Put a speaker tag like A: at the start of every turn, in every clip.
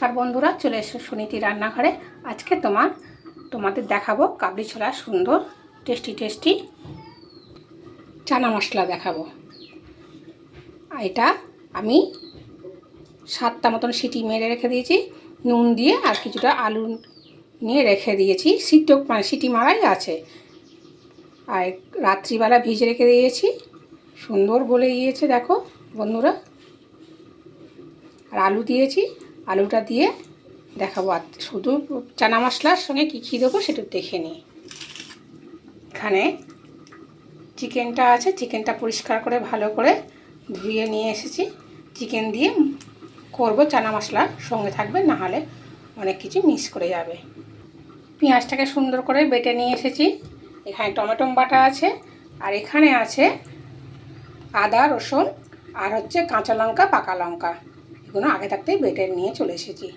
A: নমস্কার বন্ধুরা, চলে এসো সুনীতি রান্নাঘরে। আজকে তোমার, তোমাদের দেখাবো কাবলি ছোলা সুন্দর টেস্টি টেস্টি চানা মশলা দেখাবো। এটা আমি সাতটা মতন সিটি মেরে রেখে দিয়েছি, নুন দিয়ে আর কিছুটা আলু নিয়ে রেখে দিয়েছি। সিদ্ধ মানে সিটি মারাই আছে। আর রাত্রিবেলা ভিজে রেখে দিয়েছি। সুন্দর বলে গিয়েছে, দেখো বন্ধুরা। আর আলু দিয়েছি। আলুটা দিয়ে দেখাবো। আর শুধু চানা মশলার সঙ্গে কী কী দেবো সেটা দেখে নিই। এখানে চিকেনটা আছে, চিকেনটা পরিষ্কার করে, ভালো করে ধুয়ে নিয়ে এসেছি। চিকেন দিয়ে করব চানা মশলা, সঙ্গে থাকবে না হলে অনেক কিছু মিস করে যাবে। পেঁয়াজটাকে সুন্দর করে বেটে নিয়ে এসেছি। এখানে টমেটো বাটা আছে, আর এখানে আছে আদা, রসুন, আর হচ্ছে কাঁচা লঙ্কা, পাকা লঙ্কা। এগুলো আগে থাকতেই বেটে নিয়ে চলে এসেছি।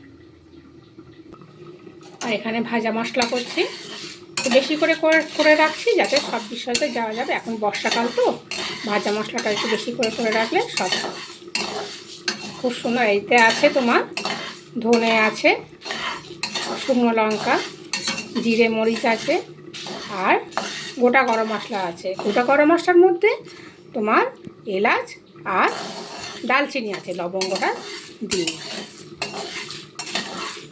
A: আর এখানে ভাজা মশলা করছি। বেশি করে করে রাখছি যাতে সব বিষয়তে যাওয়া যাবে। এখন বর্ষাকাল তো, ভাজা মশলাটা একটু বেশি করে করে রাখলে সব খুব সুন্দর। এইতে আছে তোমার ধনে আছে, শুকনো লঙ্কা, জিরে মরিচ আছে, আর গোটা গরম মশলা আছে। গোটা গরম মশলার মধ্যে তোমার এলাচ আর ডালচিনি আছে, লবঙ্গটা দিই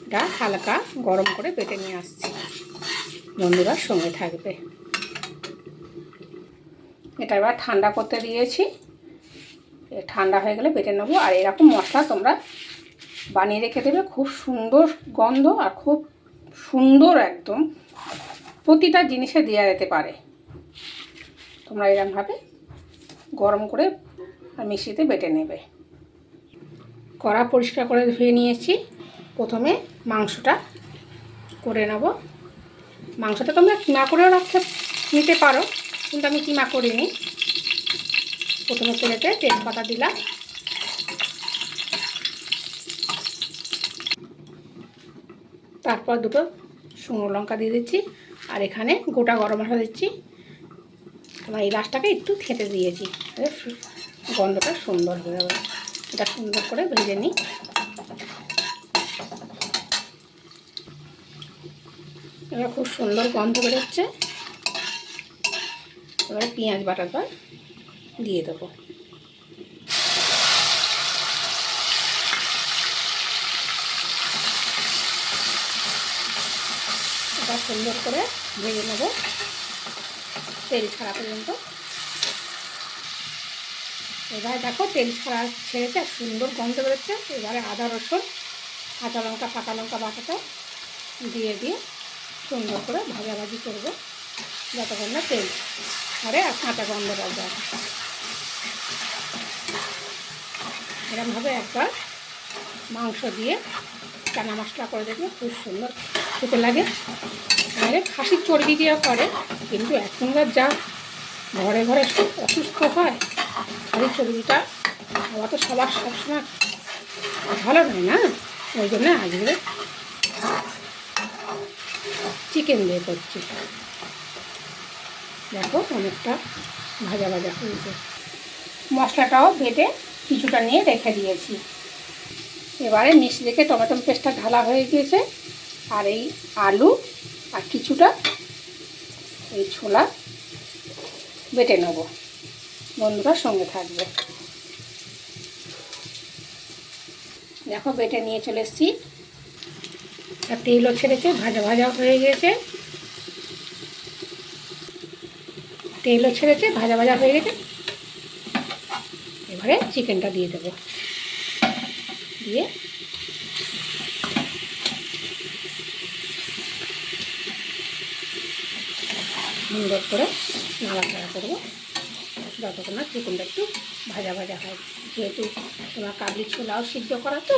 A: এটা হালকা গরম করে পেটে নিয়ে আসছি। বন্ধুরা, সঙ্গে থাকবে। এটা এবার ঠান্ডা করতে দিয়েছি। ঠান্ডা হয়ে গেলে বেটে নেব। আর এরকম মশলা তোমরা বানিয়ে রেখে দেবে, খুব সুন্দর গন্ধ আর খুব সুন্দর একদম প্রতিটা জিনিসে দেওয়া যেতে পারে। তোমরা এরকমভাবে গরম করে মিশিতে বেটে নেবে। কড়া পরিষ্কার করে ধুয়ে নিয়েছি। প্রথমে মাংসটা করে নেব। মাংসটা তোমরা কিমা করেও রাখতে, নিতে পারো, কিন্তু আমি কিমা করিনি। প্রথমে তেলেতে তেজপাতা দিলাম। তারপর দুটো শুকনো লঙ্কা দিয়ে দিচ্ছি, আর এখানে গোটা গরম মশলা দিচ্ছি। আমার এই গাছটাকে একটু খেতে দিয়েছি। গন্ধটা সুন্দর হয়ে যাবে। এটা সুন্দর করে ভেজে নিই। এবার খুব সুন্দর গন্ধ বেরোচ্ছে। এবারে পেঁয়াজ বাটাটা দিয়ে দেবো। এটা সুন্দর করে ভেজে নেব। তেল ছাড়া পর্যন্ত। এবারে দেখো তেল ছাড়া ছেড়েছে আর সুন্দর গন্ধ বেরোচ্ছে। এবারে আদা, রসুন, কাঁচা লঙ্কা, পাকা লঙ্কা বাটাটা দিয়ে দিয়ে সুন্দর করে ভাজাভাজি করব যতক্ষণ না তেল ছাড়ে আর কাঁচা গন্ধটা যায় এরকমভাবে একবার মাংস দিয়ে চানা মশলা করে দেখবে, খুব সুন্দর খেতে লাগে। মানে খাসির চর্বি দিয়ে করে, কিন্তু এখনকার যা ঘরে ঘরে অসুস্থ হয় খাসির চর্বিটা হওয়া তো সবার সবসময় ভালো নয় না? ওই জন্য আজকে চিকেন দিয়ে করছি। দেখো অনেকটা ভাজা ভাজা হয়েছে। মশলাটাও বেটে কিছুটা নিয়ে রেখে দিয়েছি। এবারে মিষ্টি রেখে টমেটো পেস্টটা ঢালা হয়ে গিয়েছে। আর এই আলু আর কিছুটা এই ছোলা বেটে নেব। বন্ধুরা সঙ্গে থাকবে। দেখো বেটে নিয়ে চলে এসেছি। আর তেলও ছেড়েছে ভাজা ভাজা হয়ে গেছে। তেলও ছেড়েছে ভাজা ভাজা হয়ে গেছে। এবারে চিকেনটা দিয়ে দেবো। দিয়ে সুন্দর করে নাড়াচাড়া করব। যতক্ষণ না চিকেনটা একটু ভাজা ভাজা হয়। যেহেতু তোমার কাবলি ছোলাও সিদ্ধ করা তো,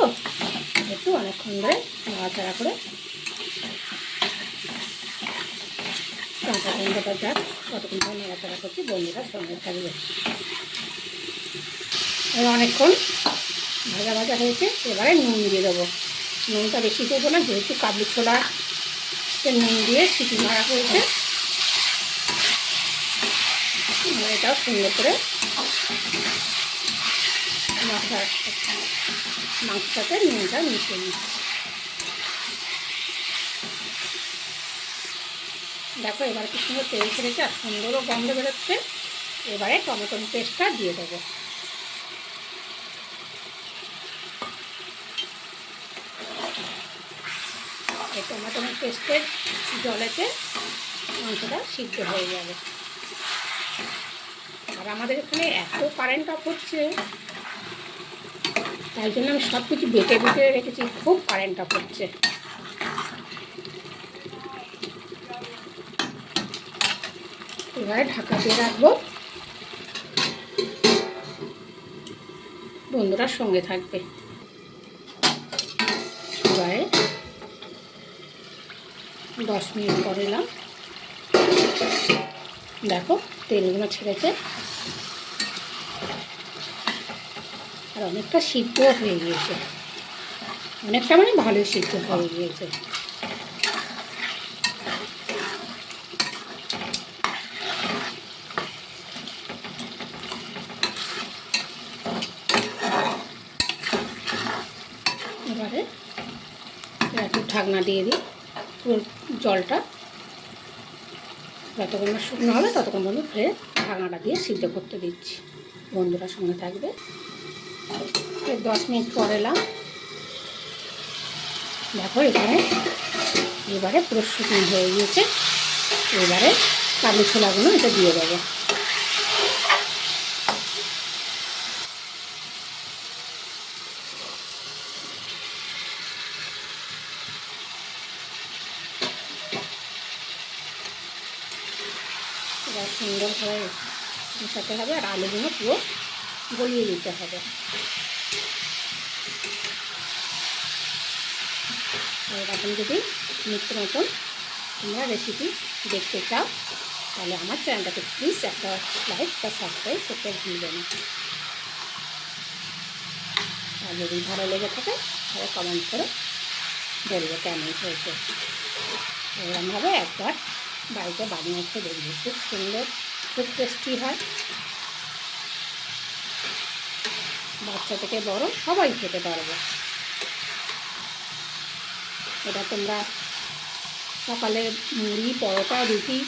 A: একটু অনেকক্ষণ ধরে নাড়াচাড়া করে কাঁচা যাক কতক্ষণ ধরে নাড়াচাড়া করছি, বন্ধুরা সঙ্গে থাকবে। এবার অনেকক্ষণ ভাজা ভাজা হয়েছে, এবারে নুন দিয়ে দেবো। নুনটা বেশি দেবো না, যেহেতু কাবলি ছোলা নুন দিয়ে সিটি মারা হয়েছে মশলাটাও সুন্দর করে মশলার মাংসটাতে নুনটা মিশিয়ে নিচ্ছি। দেখো এবার কি সুন্দর তেল ছেড়েছে আর সুন্দরও গন্ধ বেরোচ্ছে। এবারে টমেটোর পেস্টটা দিয়ে দেবো। এই টমেটোর পেস্টের জলেতে মাংসটা সিদ্ধ হয়ে যাবে। আর আমাদের এখানে এত কারেন্ট অফ হচ্ছে, তাই জন্য আমি সব কিছু বেটে বেটে রেখেছি, খুব কারেন্ট অফ হচ্ছে। এবারে ঢাকা দিয়ে রাখব। বন্ধুরা সঙ্গে থাকবে। এবারে দশ মিনিট পর এলাম দেখো, তেলগুলো ছেড়েছে। অনেকটা সিদ্ধ হয়ে গিয়েছে। অনেকটা মানে ভালোই সিদ্ধ হয়ে গিয়েছে। এবারে একটু ঢাকনা দিয়ে দিই, পুরো জলটা। যতক্ষণ না শুকনো হবে ততক্ষণ পর্যন্ত ফের ঢাকনাটা দিয়ে সিদ্ধ করতে দিচ্ছি। বন্ধুরা সঙ্গে থাকবে। দশ মিনিট পর এলাম। দেখো এখানে এবারে পুরো শুকনো হয়ে গিয়েছে। এবারে কাবলি ছোলাগুলো এটা দিয়ে দেবো। এবার সুন্দরভাবে মেশাতে হবে আর আলুগুলো পুরো গলিয়ে নিতে হবে। এরকম যদি নিত্য নতুন তোমরা রেসিপি দেখতে চাও, তাহলে আমার চ্যানেলটাকে প্লিজ একটা লাইক বা সাবস্ক্রাইব করতে ভুলবে না। আর যদি ভালো লেগে থাকে, তাহলে কমেন্ট করে বলব কেমন হয়েছে। এরকমভাবে একবার বাড়িতে বানিয়ে খেয়ে দেখবি, খুব সুন্দর, খুব টেস্টি হয়। বাচ্চা থেকে বড় সবাই খেতে পারবে। এটা তোমরা সকালে মুড়ি, পরোটা, রুটি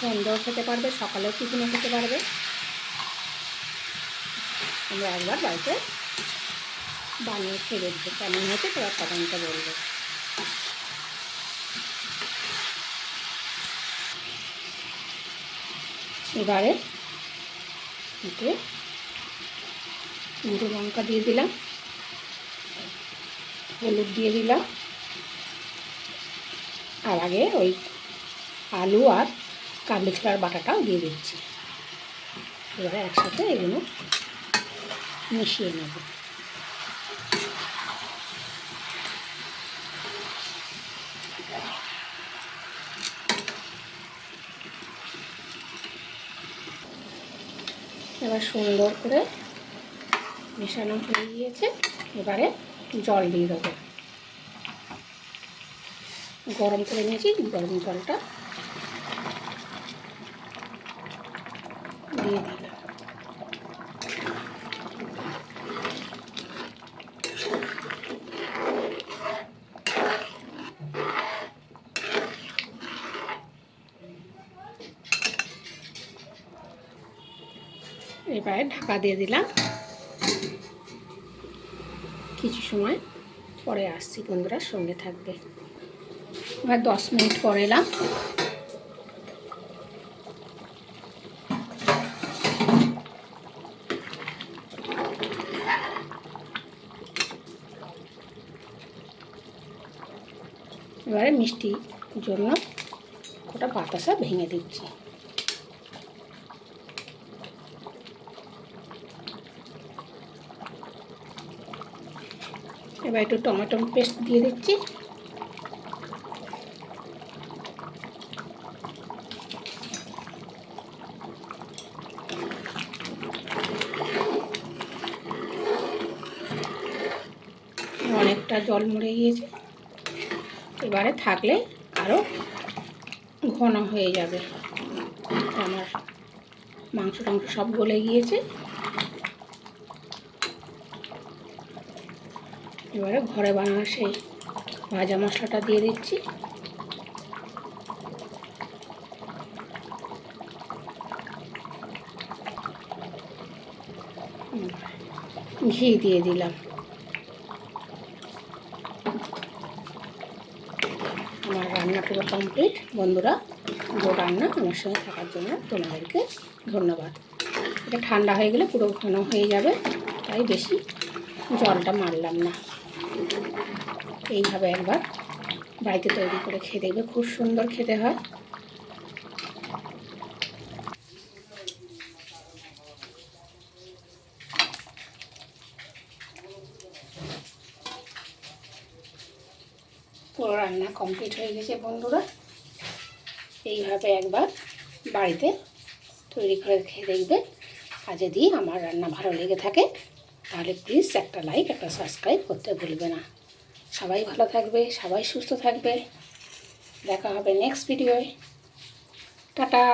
A: সন্ধ্যাও খেতে পারবে, সকালেও টিফিনে খেতে পারবে। তোমরা একবার বাড়িতে বানিয়ে খেয়ে দেখবে কেমন হয়েছে তোরা কমেন্টটা বলবে। এবারে গুঁড়ো লঙ্কা দিয়ে দিলাম। হলুদ দিয়ে দিলাম। আর আগে ওই আলু আর কাবলি ছোলার বাটাটাও দিয়ে দিচ্ছি। এবারে একসাথে এগুলো মিশিয়ে নেব। এবার সুন্দর করে মেশানো হয়ে গিয়েছে। এবারে জল দিয়ে দেবো। গরম করে নিয়েছি, গরম জলটা দিয়ে দিলাম। এবারে ঢাকা দিয়ে দিলাম। কিছু সময় পরে আসছি, বন্ধুরা, সঙ্গে থাকবে। এবার দশ মিনিট পরে এলাম। এবারে মিষ্টির জন্য কটা বাতাসা ভেঙে দিচ্ছি। এবার একটু টমেটো পেস্ট দিয়ে দিচ্ছি। অনেকটা জল মরে গিয়েছে। এবারে থাকলে আরও ঘন হয়ে যাবে। আমার মাংস টাংস সব গলে গিয়েছে। এবারে ঘরে বানানো সেই ভাজা মশলাটা দিয়ে দিচ্ছি। ঘি দিয়ে দিলাম। আমার রান্না পুরো কমপ্লিট। বন্ধুরা পুরো রান্না আমার সঙ্গে থাকার জন্য তোমাদেরকে ধন্যবাদ। এটা ঠান্ডা হয়ে গেলে পুরো ঘন হয়ে যাবে, তাই বেশি জলটা মারলাম না। এইভাবে একবার বাড়িতে তৈরি করে খেয়ে দেখবে, খুব সুন্দর খেতে হয়। পুরো রান্না কমপ্লিট হয়ে গেছে বন্ধুরা। এইভাবে একবার বাড়িতে তৈরি করে খেয়ে দেখবেন আর যদি আমার রান্না ভালো লেগে থাকে, তাহলে প্লিজ একটা লাইক একটা সাবস্ক্রাইব করতে ভুলবে না। সবাই ভালো থাকবে সবাই সুস্থ থাকবে। দেখা হবে নেক্সট ভিডিওয় টাটা!